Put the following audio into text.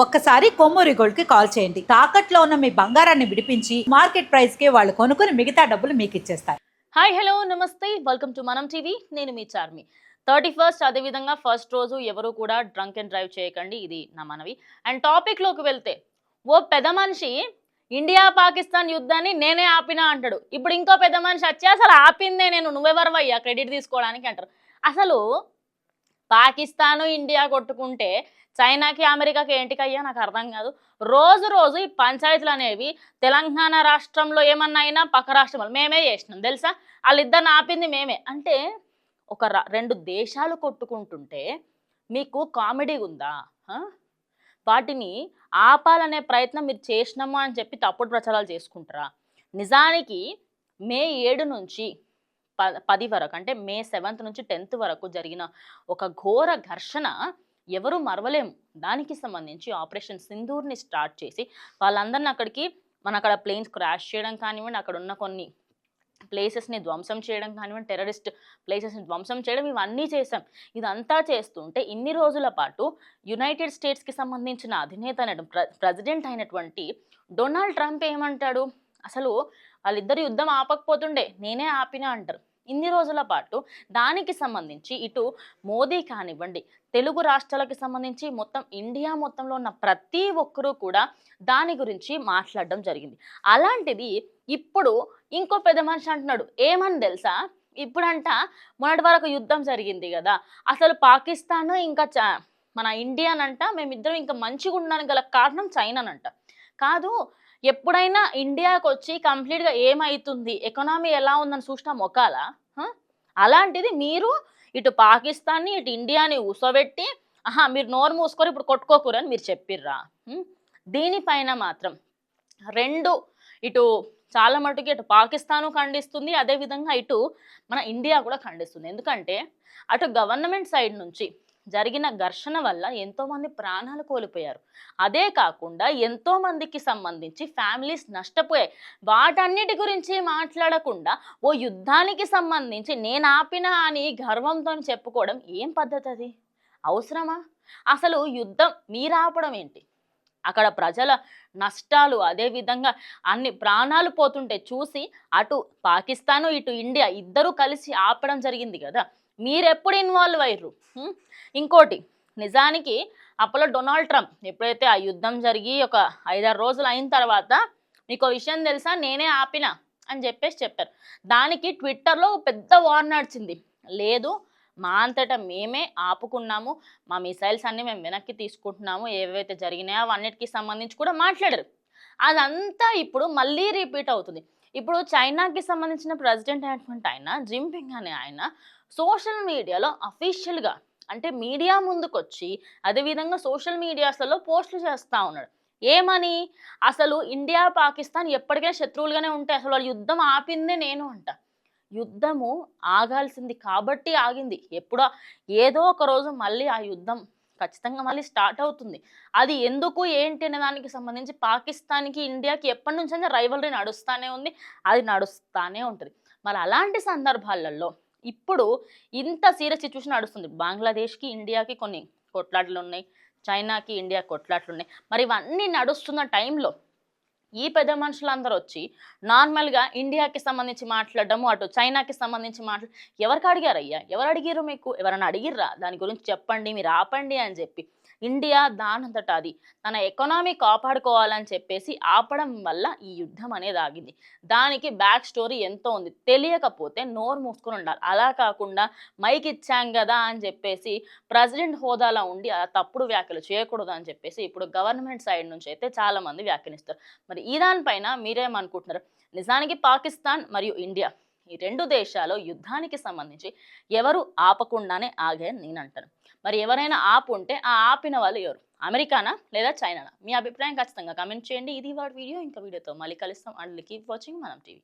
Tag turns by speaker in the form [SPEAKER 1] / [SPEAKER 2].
[SPEAKER 1] ఒక్కసారి కొమ్మూరి గోల్డ్కి కాల్ చేయండి. తాకట్లో ఉన్న మీ బంగారాన్ని విడిపించి మార్కెట్ ప్రైస్కి వాళ్ళు కొనుక్కుని మిగతా డబ్బులు మీకు ఇచ్చేస్తారు.
[SPEAKER 2] హాయ్ హలో నమస్తే. Welcome to Manam TV. నేను మీ చార్మి. థర్టీ ఫస్ట్ అదేవిధంగా ఫస్ట్ రోజు ఎవరు కూడా డ్రంక్ అండ్ డ్రైవ్ చేయకండి. ఇది నా మనవి. అండ్ టాపిక్లోకి వెళ్తే ఓ పెద్ద మనిషి ఇండియా పాకిస్తాన్ యుద్ధాన్ని నేనే ఆపినా అంటాడు. ఇప్పుడు ఇంకో పెద్ద మనిషి వచ్చి అసలు ఆపిందే నేను. నువ్వెవరవయ్యా? క్రెడిట్ తీసుకోవడానికి అంటారు. అసలు పాకిస్తాను ఇండియా కొట్టుకుంటే చైనాకి అమెరికాకి ఏంటికయ్యా? నాకు అర్థం కాదు. రోజు రోజు ఈ పంచాయతీలు అనేవి తెలంగాణ రాష్ట్రంలో ఏమన్నా అయినా పక్క రాష్ట్రంలో మేమే చేసినాం తెలుసా? వాళ్ళిద్దరిని ఆపింది మేమే. అంటే ఒక రా- రెండు దేశాలు కొట్టుకుంటుంటే మీకు కామెడీ ఉందా? వాటిని ఆపాలనే ప్రయత్నం మీరు చేసినాము అని చెప్పి తప్పుడు ప్రచారాలు చేసుకుంటారా? నిజానికి మే ఏడు నుంచి ప పది వరకు అంటే మే సెవెంత్ నుంచి టెన్త్ వరకు జరిగిన ఒక ఘోర ఘర్షణ ఎవరు మరవలేము. దానికి సంబంధించి ఆపరేషన్ సింధూర్ని స్టార్ట్ చేసి వాళ్ళందరిని అక్కడికి మన అక్కడ ప్లేన్స్ క్రాష్ చేయడం కానివ్వండి అక్కడ ఉన్న కొన్ని ప్లేసెస్ని ధ్వంసం చేయడం కానివ్వండి టెర్రరిస్ట్ ప్లేసెస్ని ధ్వంసం చేయడం ఇవన్నీ చేశాం. ఇదంతా చేస్తుంటే ఇన్ని రోజుల పాటు యునైటెడ్ స్టేట్స్కి సంబంధించిన అధినేత అయిన ప్ర ప్రెసిడెంట్ అయినటువంటి డొనాల్డ్ ట్రంప్ ఏమంటాడు? అసలు వాళ్ళిద్దరు యుద్ధం ఆపకపోతుండే నేనే ఆపినా అంటారు. ఇన్ని రోజుల పాటు దానికి సంబంధించి ఇటు మోదీ కానివ్వండి తెలుగు రాష్ట్రాలకు సంబంధించి మొత్తం ఇండియా మొత్తంలో ఉన్న ప్రతి ఒక్కరూ కూడా దాని గురించి మాట్లాడడం జరిగింది. అలాంటిది ఇప్పుడు ఇంకో పెద్ద మనిషి అంటున్నాడు ఏమని తెలుసా? ఇప్పుడంట మొన్నటి వరకు యుద్ధం జరిగింది కదా అసలు పాకిస్తాన్ ఇంకా మన ఇండియానంట మేమిద్దరం ఇంకా మంచిగా ఉండడానికి గల కారణం చైనానంట. కాదు ఎప్పుడైనా ఇండియాకి వచ్చి కంప్లీట్గా ఏమవుతుంది ఎకనామీ ఎలా ఉందని చూసిన మొకాల అలాంటిది మీరు ఇటు పాకిస్తాన్ని ఇటు ఇండియాని ఊసబెట్టి ఆహా మీరు నోరు మూసుకొని ఇప్పుడు కొట్టుకోకూరు అని మీరు చెప్పిర్రా? దీనిపైన మాత్రం రెండు ఇటు చాలా మటుకు ఇటు పాకిస్తాను ఖండిస్తుంది అదేవిధంగా ఇటు మన ఇండియా కూడా ఖండిస్తుంది. ఎందుకంటే అటు గవర్నమెంట్ సైడ్ నుంచి జరిగిన ఘర్షణ వల్ల ఎంతోమంది ప్రాణాలు కోల్పోయారు. అదే కాకుండా ఎంతోమందికి సంబంధించి ఫ్యామిలీస్ నష్టపోయాయి. వాటన్నిటి గురించి మాట్లాడకుండా ఓ యుద్ధానికి సంబంధించి నేను ఆపినా అని గర్వంతో చెప్పుకోవడం ఏం పద్ధతి అది అవసరమా? అసలు యుద్ధం మీరు ఆపడం ఏంటి? అక్కడ ప్రజల నష్టాలు అదేవిధంగా అన్ని ప్రాణాలు పోతుంటే చూసి అటు పాకిస్తాను ఇటు ఇండియా ఇద్దరూ కలిసి ఆపడం జరిగింది కదా? మీరెప్పుడు ఇన్వాల్వ్ అయ్యారు ఇంకోటి నిజానికి అప్పట్లో డొనాల్డ్ ట్రంప్ ఎప్పుడైతే ఆ యుద్ధం జరిగి ఒక ఐదారు రోజులు అయిన తర్వాత మీకు విషయం తెలుసా? నేనే ఆపిన అని చెప్పేసి చెప్పారు. దానికి ట్విట్టర్లో పెద్ద వార్ నడిచింది. లేదు మా అంతటా మేమే ఆపుకున్నాము. మా మిసైల్స్ అన్నీ మేము వెనక్కి తీసుకుంటున్నాము. ఏవైతే జరిగినాయో అవన్నిటికీ సంబంధించి కూడా మాట్లాడారు. అదంతా ఇప్పుడు మళ్ళీ రిపీట్ అవుతుంది. ఇప్పుడు చైనాకి సంబంధించిన ప్రెసిడెంట్ అయినటువంటి ఆయన జింపింగ్ అనే ఆయన సోషల్ మీడియాలో అఫీషియల్గా అంటే మీడియా ముందుకొచ్చి అదేవిధంగా సోషల్ మీడియాస్లలో పోస్టులు చేస్తూ ఉన్నాడు. ఏమని? అసలు ఇండియా పాకిస్తాన్ ఎప్పటికైనా శత్రువులుగానే ఉంటాయి. అసలు వాళ్ళు యుద్ధం ఆపిందే నేను అంట. యుద్ధము ఆగాల్సింది కాబట్టి ఆగింది. ఎప్పుడో ఏదో ఒక రోజు మళ్ళీ ఆ యుద్ధం ఖచ్చితంగా మళ్ళీ స్టార్ట్ అవుతుంది. అది ఎందుకు ఏంటి అనే దానికి సంబంధించి పాకిస్తాన్కి ఇండియాకి ఎప్పటి నుంచి అయినా రైవలరీ నడుస్తూనే ఉంది. అది నడుస్తూనే ఉంటుంది. మరి అలాంటి సందర్భాలలో ఇప్పుడు ఇంత సీరియస్ సిచ్యువేషన్ నడుస్తుంది. బంగ్లాదేశ్కి ఇండియాకి కొన్ని కొట్లాటలు ఉన్నాయి చైనాకి ఇండియా కొట్లాట్లు ఉన్నాయి మరి ఇవన్నీ నడుస్తున్న టైంలో ఈ పెద్ద మనుషులందరూ వచ్చి నార్మల్గా ఇండియాకి సంబంధించి మాట్లాడడము అటు చైనాకి సంబంధించి మాట్లా ఎవరికి అడిగారయ్యా? ఎవరు అడిగారు మీకు? ఎవరైనా అడిగిర్రా? దాని గురించి చెప్పండి మీరు ఆపండి అని చెప్పి. ఇండియా దానంతట అది తన ఎకనామీ కాపాడుకోవాలని చెప్పేసి ఆపడం వల్ల ఈ యుద్ధం అనేది ఆగింది. దానికి బ్యాక్ స్టోరీ ఎంతో ఉంది. తెలియకపోతే నోరు మూసుకొని ఉండాలి. అలా కాకుండా మైక్ ఇచ్చాం కదా అని చెప్పేసి ప్రెసిడెంట్ హోదాలో ఉండి తప్పుడు వ్యాఖ్యలు చేయకూడదు అని చెప్పేసి ఇప్పుడు గవర్నమెంట్ సైడ్ నుంచి అయితే చాలా మంది వ్యాఖ్యానిస్తారు. మరి ఈ దానిపైన మీరేమనుకుంటున్నారు? నిజానికి పాకిస్తాన్ మరియు ఇండియా ఈ రెండు దేశాలు యుద్ధానికి సంబంధించి ఎవరు ఆపకుండానే ఆగాయని నేను అంటాను. మరి ఎవరైనా ఆపు ఉంటే ఆ ఆపిన వాళ్ళు ఎవరు? అమెరికానా లేదా చైనానా? మీ అభిప్రాయం ఖచ్చితంగా కమెంట్ చేయండి. ఇది వాడి వీడియో. ఇంకా వీడియోతో మళ్ళీ కలుస్తాం. And keep watching Manam TV.